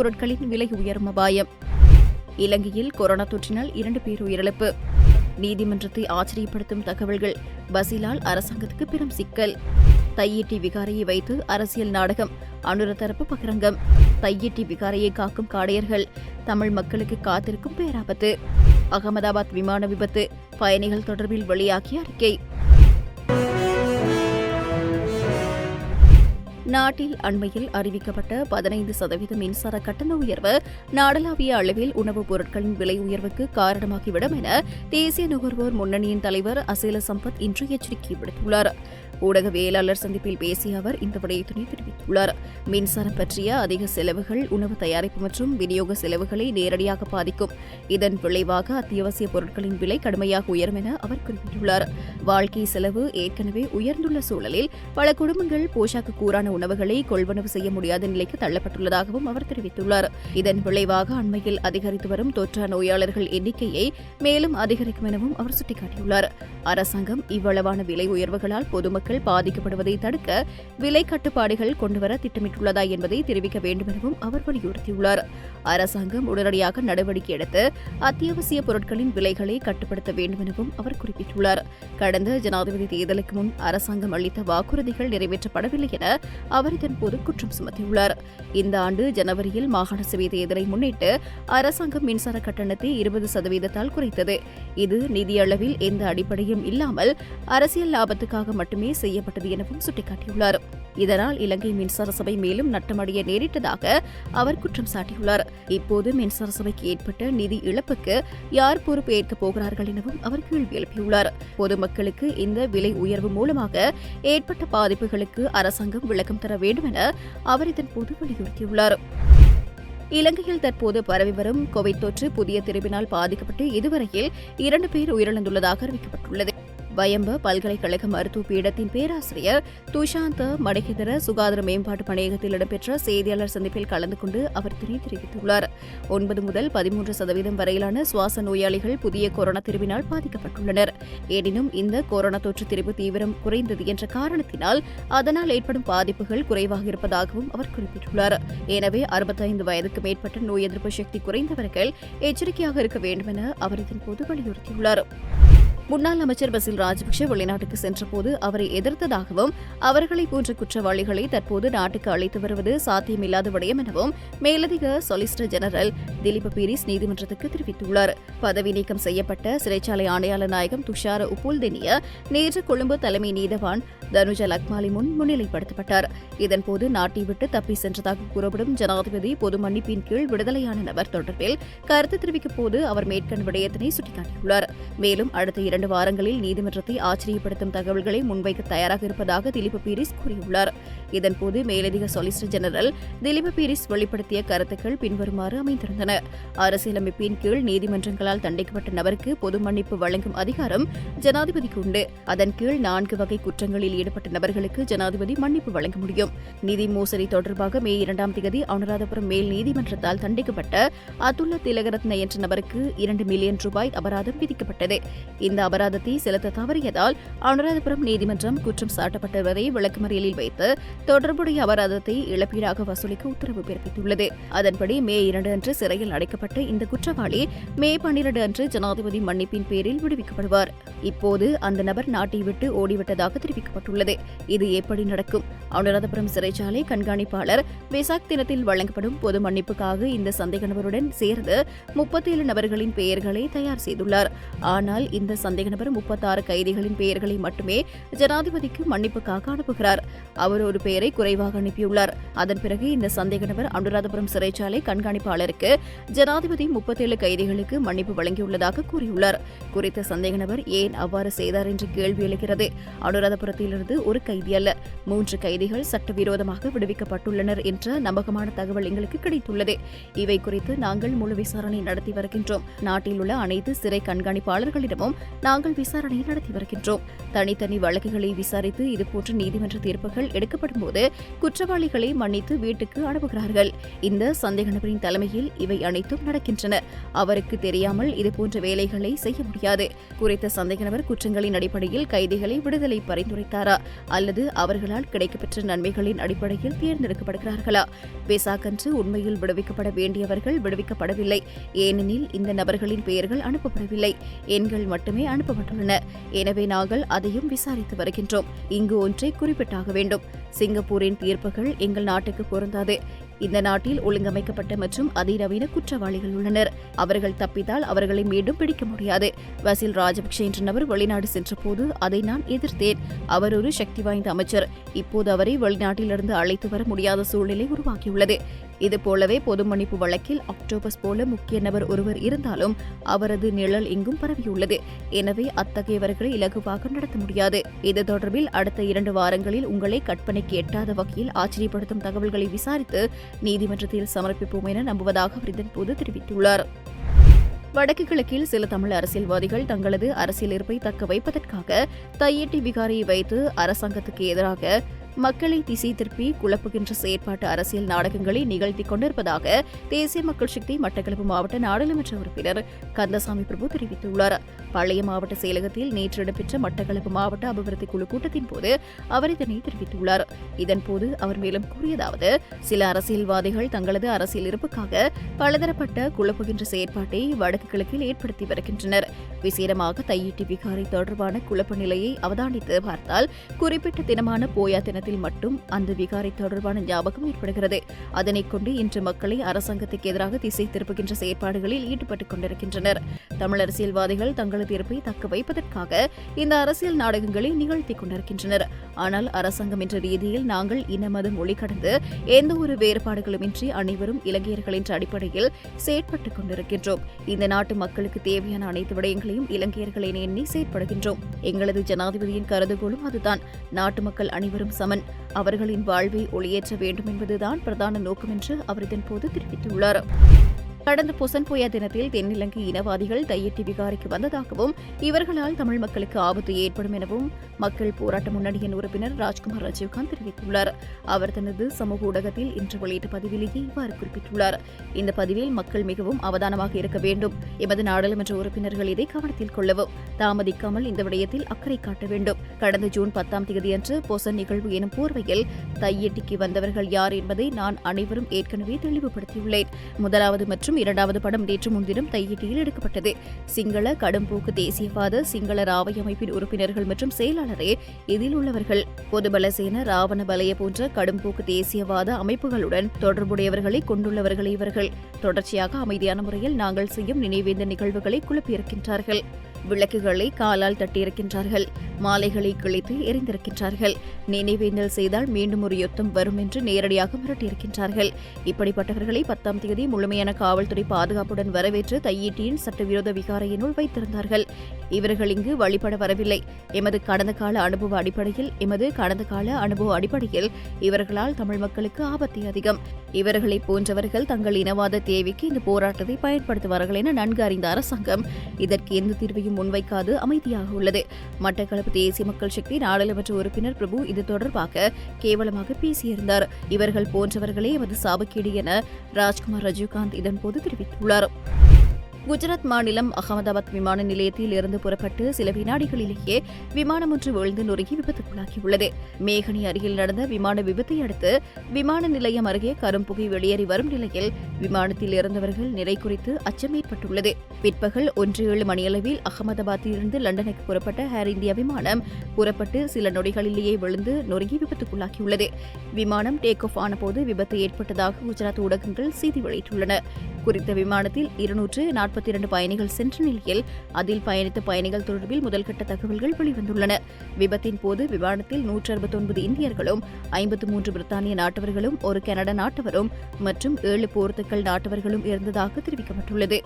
பொருட்களின் விலை உயரும் அபாயம். இலங்கையில் கொரோனா தொற்றினால் இரண்டு பேர் உயிரிழப்பு. நீதிமன்றத்தை ஆச்சரியப்படுத்தும் தகவல்கள். பசிலால் அரசாங்கத்துக்கு பெரும் சிக்கல். தையிட்டி விகாரையை வைத்து அரசியல் நாடகம். அனுர தரப்பு பகிரங்கம். தையிட்டி விகாரையை காக்கும் காடையர்கள். தமிழ் மக்களுக்கு காத்திருக்கும் பேராபத்து. அகமதாபாத் விமான விபத்து. பயணிகள் தொடர்பில் வெளியாகிய அறிக்கை. நாட்டில் அண்மையில் அறிவிக்கப்பட்ட பதினைந்து சதவீத மின்சார கட்டண உயர்வு நாடளாவிய அளவில் உணவுப் பொருட்களின் விலை உயர்வுக்கு காரணமாகிவிடும் என தேசிய நுகர்வோர் முன்னணியின் தலைவர் அசேல சம்பத் இன்று எச்சரிக்கை விடுத்துள்ளார். ஊடகவியலாளர் சந்திப்பில் பேசிய அவர் இந்த விடயத்தினை தெரிவித்துள்ளார். மின்சாரம் பற்றிய அதிக செலவுகள் உணவு தயாரிப்பு மற்றும் விநியோக செலவுகளை நேரடியாக பாதிக்கும். இதன் விளைவாக அத்தியாவசிய பொருட்களின் விலை கடுமையாக உயரும் என அவர் குறிப்பிட்டுள்ளார். வாழ்க்கை செலவு ஏற்கனவே உயர்ந்துள்ள சூழலில் பல குடும்பங்கள் போஷாக்கு கூறான உணவுகளை கொள்வனவு செய்ய முடியாத நிலைக்கு தள்ளப்பட்டுள்ளதாகவும் அவர் தெரிவித்துள்ளார். இதன் விளைவாக அண்மையில் அதிகரித்து வரும் தொற்றா நோயாளர்கள் எண்ணிக்கையை மேலும் அதிகரிக்கும் எனவும் அவர் சுட்டிக்காட்டியுள்ளார். அரசாங்கம் இவ்வளவான விலை உயர்வுகளால் பொதுமக்கள் பாதிக்கப்படுவதை தடுக்க விலை கட்டுப்பாடுகள் கொண்டுவர திட்டமிட்டுள்ளதா என்பதை தெரிவிக்க வேண்டும் எனவும் அவர் வலியுறுத்தியுள்ளார். அரசாங்கம் உடனடியாக நடவடிக்கை எடுத்து அத்தியாவசிய பொருட்களின் விலைகளை கட்டுப்படுத்த வேண்டும் எனவும் அவர் குறிப்பிட்டுள்ளார். கடந்த ஜனாதிபதி தேர்தலுக்கு முன் அரசாங்கம் அளித்த வாக்குறுதிகள் நிறைவேற்றப்படவில்லை என அவர் இதன்போது குற்றம் சுமத்தியுள்ளார். இந்த ஆண்டு ஜனவரியில் மாகாண சபை தேர்தலை முன்னிட்டு அரசாங்கம் மின்சார கட்டணத்தை இருபது சதவீதத்தால் குறைத்தது. இது நிதியளவில் எந்த அடிப்படையும் இல்லாமல் அரசியல் லாபத்துக்காக மட்டுமே செய்யப்பட்டது எனவும் சுட்டிக்காட்டியுள்ளார். இதனால் இலங்கை மின்சார சபை மேலும் நட்டமடைய நேரிட்டதாக அவர் குற்றம் சாட்டியுள்ளார். இப்போது மின்சார சபைக்கு ஏற்பட்ட நிதி இழப்புக்கு யார் பொறுப்பு ஏற்கப் போகிறார்கள் எனவும் அவர் கேள்வி எழுப்பியுள்ளார். பொதுமக்களுக்கு இந்த விலை உயர்வு மூலமாக ஏற்பட்ட பாதிப்புகளுக்கு அரசாங்கம் விளக்கம் தர வேண்டும் என அவர் இதன்போது வலியுறுத்தியுள்ளார். இலங்கையில் தற்போது பரவி வரும் கோவிட் தொற்று புதிய திருவினால் பாதிக்கப்பட்டு இதுவரையில் இரண்டு பேர் உயிரிழந்துள்ளதாக அறிவிக்கப்பட்டுள்ளது. வயம்ப பல்கலைக்கழக மருத்துவ பீடத்தின் பேராசிரியர் துஷாந்த மடகிதர சுகாதார மேம்பாட்டு பணியகத்தில் இடம்பெற்ற செய்தியாளர் சந்திப்பில் கலந்து கொண்டு அவர் இதனை தெரிவித்துள்ளார். ஒன்பது முதல் பதிமூன்று சதவீதம் வரையிலான சுவாச நோயாளிகள் புதிய கொரோனா திருவினால் பாதிக்கப்பட்டுள்ளனர். எனினும் இந்த கொரோனா தொற்று திரிவு தீவிரம் குறைந்தது என்ற காரணத்தினால் அதனால் ஏற்படும் பாதிப்புகள் குறைவாக இருப்பதாகவும் அவர் குறிப்பிட்டுள்ளார். எனவே அறுபத்தைந்து வயதுக்கு மேற்பட்ட நோய் எதிர்ப்பு சக்தி குறைந்தவர்கள் எச்சரிக்கையாக இருக்க வேண்டும் என அவர் இதன்போது வலியுறுத்தியுள்ளார். முன்னாள் அமைச்சர் பசில் ராஜபக்ஷ வெளிநாட்டுக்கு சென்றபோது அவரை எதிர்த்ததாகவும் அவர்களை போன்ற குற்றவாளிகளை தற்போது நாட்டுக்கு அழைத்து வருவது சாத்தியமில்லாத விடயம் எனவும் மேலதிக சொலிசிட்டர் ஜெனரல் திலீப் பீரிஸ் நீதிமன்றத்துக்கு தெரிவித்துள்ளார். பதவி நீக்கம் செய்யப்பட்ட சிறைச்சாலை ஆணையாளர் நாயகம் துஷார உப்புல்தெனிய நேற்று கொழும்பு தலைமை நீதவான் தனுஜ லக்மாலி முன் முன்னிலைப்படுத்தப்பட்டார். இதன்போது நாட்டை விட்டு தப்பி சென்றதாக கூறப்படும் ஜனாதிபதி பொது மன்னிப்பின் கீழ் விடுதலையான நபர் தொடர்பில் கருத்து தெரிவிக்கும் போது அவர் மேற்கண்ட விடயத்தினை சுட்டிக்காட்டியுள்ளார். மேலும் அடுத்த இரண்டு இரண்டு வாரங்களில் நீதிமன்றத்தை ஆச்சரியப்படுத்தும் தகவல்களை முன்வைக்க தயாராக இருப்பதாக திலீப் பீரிஸ் கூறியுள்ளார். இதன்போது மேலதிக சொலிசிட்டர் ஜெனரல் திலீப் பீரிஸ் வெளிப்படுத்திய கருத்துக்கள் பின்வருமாறு அமைந்திருந்தன. அரசியலமைப்பின் கீழ் நீதிமன்றங்களால் தண்டிக்கப்பட்ட நபருக்கு பொது மன்னிப்பு வழங்கும் அதிகாரம் ஜனாதிபதிக்கு உண்டு. அதன் கீழ் நான்கு வகை குற்றங்களில் ஈடுபட்ட நபர்களுக்கு ஜனாதிபதி மன்னிப்பு வழங்க முடியும். நிதி மோசடி தொடர்பாக மே இரண்டாம் தேதி அனுராதபுரம் மேல் நீதிமன்றத்தால் தண்டிக்கப்பட்ட அதுல்ல திலகரத்ன என்ற நபருக்கு இரண்டு மில்லியன் ரூபாய் அபராதம் விதிக்கப்பட்டது. இந்த அபராதத்தை செலுத்த தவறியதால் அனுராதபுரம் நீதிமன்றம் குற்றம் சாட்டப்பட்டவரை விளக்குமறியலில் வைத்து தொடர்புடைய அபராதத்தை இழப்பீடாக வசூலிக்க உத்தரவு பிறப்பித்துள்ளது. அதன்படி மே இரண்டு அன்று சிறையில் அடைக்கப்பட்ட இந்த குற்றவாளி மே பன்னிரண்டு அன்று ஜனாதிபதி மன்னிப்பின் பேரில் விடுவிக்கப்படுவார். இப்போது அந்த நபர் நாட்டை விட்டு ஓடிவிட்டதாக தெரிவிக்கப்பட்டுள்ளது. இது எப்படி நடக்கும்? அனுராதபுரம் சிறைச்சாலை கண்காணிப்பாளர் வெசாக் தினத்தில் வழங்கப்படும் பொது மன்னிப்புக்காக இந்த சந்தேக நபருடன் சேர்ந்து முப்பத்தேழு நபர்களின் பெயர்களை தயார் செய்துள்ளார். ஆனால் இந்த சந்தேக நபர் முப்பத்தாறு கைதிகளின் பெயர்களை மட்டுமே ஜனாதிபதிக்கு மன்னிப்புக்காக அனுப்புகிறார். அவர் ஒரு பெயரை குறைவாக அனுப்பியுள்ளார். அதன் பிறகு இந்த சந்தேக நபர் அனுராதபுரம் சிறைச்சாலை கண்காணிப்பாளருக்கு ஜனாதிபதி முப்பத்தேழு கைதிகளுக்கு மன்னிப்பு வழங்கியுள்ளதாக கூறியுள்ளார். குறித்த சந்தேக நபர் ஏன் அவ்வாறு செய்தார் என்று கேள்வி எழுகிறது. அனுராதபுரத்திலிருந்து ஒரு கைதி அல்ல. மூன்று கைதிகள் சட்டவிரோதமாக விடுவிக்கப்பட்டுள்ளனர் என்ற நம்பகமான தகவல் எங்களுக்கு கிடைத்துள்ளது. இவை குறித்து நாங்கள் முழு விசாரணை நடத்தி வருகின்றோம். நாட்டில் உள்ள அனைத்து சிறை கண்காணிப்பாளர்களிடமும் நாங்கள் விசாரணை நடத்தி வருகின்றோம். தனித்தனி வழக்குகளை விசாரித்து இதுபோன்ற நீதிமன்ற தீர்ப்புகள் எடுக்கப்படும் போது குற்றவாளிகளை மன்னித்து வீட்டுக்கு அனுப்புகிறார்கள். இந்த சந்தேக நபரின் தலைமையில் இவை அனைத்தும் நடக்கின்றன. அவருக்கு தெரியாமல் இதுபோன்ற வேலைகளை செய்ய முடியாது. குறித்த சந்தேக நபர் குற்றங்களின் அடிப்படையில் கைதிகளை விடுதலை பரிந்துரைத்தாரா? அல்லது அவர்களால் கிடைக்கப்பெற்ற நன்மைகளின் அடிப்படையில் தேர்ந்தெடுக்கப்படுகிறார்களா? பேசாக்கன்று உண்மையில் விடுவிக்கப்பட வேண்டியவர்கள் விடுவிக்கப்படவில்லை. ஏனெனில் இந்த நபர்களின் பெயர்கள் அனுப்பப்படவில்லை. எண்கள் மட்டுமே அனுப்பப்பட்டுள்ளன. எனவே நாங்கள் அதையும் விசாரித்து வருகின்றோம். இங்கு ஒன்றை குறிப்பிட்டாக வேண்டும். சிங்கப்பூரின் தீர்ப்புகள் எங்கள் நாட்டுக்கு பொருந்தாது. இந்த நாட்டில் ஒழுங்கமைக்கப்பட்ட மற்றும் அதிநவீன குற்றவாளிகள் உள்ளனர். அவர்கள் தப்பித்தால் அவர்களை மீண்டும் பிடிக்க முடியாது. வசில் ராஜபக்சே என்ற நபர் வெளிநாடு சென்றபோது அதை நான் எதிர்த்தேன். அவர் ஒரு சக்தி வாய்ந்த அமைச்சர். இப்போது அவரை வெளிநாட்டிலிருந்து அழைத்து வர முடியாத சூழ்நிலை உருவாகியுள்ளது. இதுபோலவே பொது மன்னிப்பு வழக்கில் அக்டோபஸ் போல முக்கிய நபர் ஒருவர் இருந்தாலும் அவரது நிழல் எங்கும் பரவியுள்ளது. எனவே அத்தகையவர்களை இலகுவாக நடத்த முடியாது. இது தொடர்பில் அடுத்த இரண்டு வாரங்களில் உங்களை கற்பனைக்கு எட்டாத வகையில் ஆச்சரியப்படுத்தும் தகவல்களை விசாரித்து நீதிமன்றத்தில் சமர்ப்பிப்போம் என நம்புவதாக அவர் இதன்போது தெரிவித்துள்ளார். வடக்கு கிழக்கில் சில தமிழ் அரசியல்வாதிகள் தங்களது அரசியல் இருப்பை தக்க வைப்பதற்காக தையீட்டி விகாரியை வைத்து அரசாங்கத்துக்கு எதிராக மக்களை திசை திருப்பி குழப்புகின்ற செயற்பாட்டு அரசியல் நாடகங்களை நிகழ்த்திக் கொண்டிருப்பதாக தேசிய மக்கள் சக்தி மட்டக்களப்பு மாவட்ட நாடாளுமன்ற உறுப்பினர் கந்தசாமி பிரபு தெரிவித்துள்ளார். பழைய மாவட்ட செயலகத்தில் நேற்று இடம்பெற்ற மட்டக்களப்பு மாவட்ட அபிவிருத்தி குழு கூட்டத்தின் போது அவர் இதனை தெரிவித்துள்ளார். இதன்போது அவர் மேலும் கூறியதாவது சில அரசியல்வாதிகள் தங்களது அரசியல் இருப்புக்காக பலதரப்பட்ட குழப்புகின்ற செயற்பாட்டை வடக்கு கிழக்கில் ஏற்படுத்தி வருகின்றனர். விசேடமாக தையீட்டி விகாரை தொடர்பான குழப்ப நிலையை அவதானித்து பார்த்தால் குறிப்பிட்ட தினமான போயா தினத்தில் மட்டும் அந்த விகாரை தொடர்பான ஞாபகம் ஏற்படுகிறது. அதனைக் கொண்டு இன்று மக்களை அரசாங்கத்துக்கு எதிராக திசை திருப்புகின்ற செயற்பாடுகளில் ஈடுபட்டுக் கொண்டிருக்கின்றனர். தமிழ் அரசியல்வாதிகள் தங்களது இருப்பை தக்க வைப்பதற்காக இந்த அரசியல் நாடகங்களை நிகழ்த்திக் கொண்டிருக்கின்றனர். ஆனால் அரசாங்கம் என்ற ரீதியில் நாங்கள் இன மதம் ஒளி கடந்து எந்த ஒரு வேறுபாடுகளுமின்றி அனைவரும் இலங்கையர்கள் என்ற அடிப்படையில் செயற்பட்டுக் கொண்டிருக்கின்றோம். இந்த நாட்டு மக்களுக்கு தேவையான அனைத்து விடயங்களையும் இலங்கையர்களை எண்ணி செயற்படுகின்றோம். எங்களது ஜனாதிபதியின் கருதுகோளும் அதுதான். நாட்டு மக்கள் அனைவரும் சம சமன் அவர்களின் வாழ்வை ஒளியேற்ற வேண்டும் என்பதுதான் பிரதான நோக்கம் என்று அவர் இதன்போது தெரிவித்துள்ளார். கடந்த புசன்போயா தினத்தில் தென்னிலங்கை இனவாதிகள் தையட்டி விகாரிக்கு வந்ததாகவும் இவர்களால் தமிழ் மக்களுக்கு ஆபத்து ஏற்படும் எனவும் மக்கள் போராட்ட முன்னணியின் உறுப்பினர் ராஜ்குமார் ராஜீவ்காந்த் தெரிவித்துள்ளார். அவர் தனது சமூக ஊடகத்தில் இன்று வெளியிட்ட பதிவிலேயே இவ்வாறு குறிப்பிட்டுள்ளார். இந்த பதிவில் மக்கள் மிகவும் அவதானமாக இருக்க வேண்டும். எமது நாடாளுமன்ற உறுப்பினர்கள் இதை கவனத்தில் கொள்ளவும் தாமதிக்காமல் இந்த விடயத்தில் அக்கறை காட்ட வேண்டும். கடந்த ஜூன் பத்தாம் தேதியன்று பொசன் நிகழ்வு எனும் போர்வையில் தையெட்டிக்கு வந்தவர்கள் யார் என்பதை நான் அனைவரும் ஏற்கனவே தெளிவுபடுத்தியுள்ளேன். முதலாவது மற்றும் இரண்டாவது படம் நேற்று முன்தினம் தையிட்டியில் எடுக்கப்பட்டது. சிங்கள கடும்போக்கு தேசியவாத சிங்கள ராவை அமைப்பின் உறுப்பினர்கள் மற்றும் செயலாளரே இதில் உள்ளவர்கள். பொதுபலசேன ராவண பலய போன்ற கடும்போக்கு தேசியவாத அமைப்புகளுடன் தொடர்புடையவர்களை கொண்டுள்ளவர்கள் இவர்கள். தொடர்ச்சியாக அமைதியான முறையில் நாங்கள் செய்யும் நினைவேந்த நிகழ்வுகளை குழப்பியிருக்கின்றார்கள். விளக்குகளை காலால் தட்டியிருக்கின்றார்கள். மாலைகளை கிழித்து எரிந்திருக்கின்றார்கள். நினைவேந்தல் செய்தால் மீண்டும் ஒரு யுத்தம் வரும் என்று நேரடியாக மிரட்டியிருக்கின்றார்கள். இப்படிப்பட்டவர்களை பத்தாம் தேதி முழுமையான காவல்துறை பாதுகாப்புடன் வரவேற்று தையீட்டியின் சட்டவிரோத விகாரையினுள் வைத்திருந்தார்கள். இவர்கள் இங்கு வழிபட வரவில்லை. எமது கடந்த கால அனுபவ அடிப்படையில் எமது கடந்த கால அனுபவ அடிப்படையில் இவர்களால் தமிழ் மக்களுக்கு ஆபத்து அதிகம். இவர்களை போன்றவர்கள் தங்கள் இனவாத தேவைக்கு இந்த போராட்டத்தை பயன்படுத்துவார்கள் என நன்கு அறிந்த அரசாங்கம் இதற்கு எந்த தீர்வையும் முன்வைக்காது அமைதியாக உள்ளது. மட்டக்களப்பு தேசிய மக்கள் சக்தி நாடாளுமன்ற உறுப்பினர் பிரபு இது தொடர்பாக கேவலமாக பேசியிருந்தார். இவர்கள் போன்றவர்களே எமது சாபக்கேடு என ராஜ்குமார் ரஜினிகாந்த் இதன்போது தெரிவித்துள்ளார். குஜராத் மாநிலம் அகமதாபாத் விமான நிலையத்தில் இருந்து புறப்பட்டு சில வினாடிகளிலேயே விமானம் ஒன்று விழுந்து நொறுங்கி விபத்துக்குள்ளாகியுள்ளது. மேகனி அருகில் நடந்த விமான விபத்தை அடுத்து விமான நிலையம் அருகே கரும்புகை வெளியேறி வரும் நிலையில் விமானத்தில் இறந்தவர்கள் நிறை குறித்து அச்சமேற்பட்டுள்ளது. பிற்பகல் ஒன்று ஏழு மணியளவில் அகமதாபாத்திலிருந்து லண்டனுக்கு புறப்பட்ட ஏர் இந்தியா விமானம் புறப்பட்டு சில நொடிகளிலேயே விழுந்து நொறுங்கி விபத்துக்குள்ளாகியுள்ளது. விமானம் டேக் ஆஃப் ஆனபோது விபத்து ஏற்பட்டதாக குஜராத் ஊடகங்கள் செய்தி வெளியிட்டுள்ளன. குறித்த விமானத்தில் இருநூற்று நாற்பத்தி இரண்டு பயணிகள் சென்ற நிலையில் அதில் பயணித்த பயணிகள் தொடர்பில் முதல்கட்ட தகவல்கள் வெளிவந்துள்ளன. விபத்தின் போது விமானத்தில் நூற்று அறுபத்தொன்பது இந்தியர்களும் ஐம்பத்து மூன்று பிரித்தானிய நாட்டவர்களும் ஒரு கனடா நாட்டவரும் மற்றும் ஏழு மக்கள் நாட்டவர்களும் இருந்ததாக தெரிவிக்கப்பட்டுள்ளது.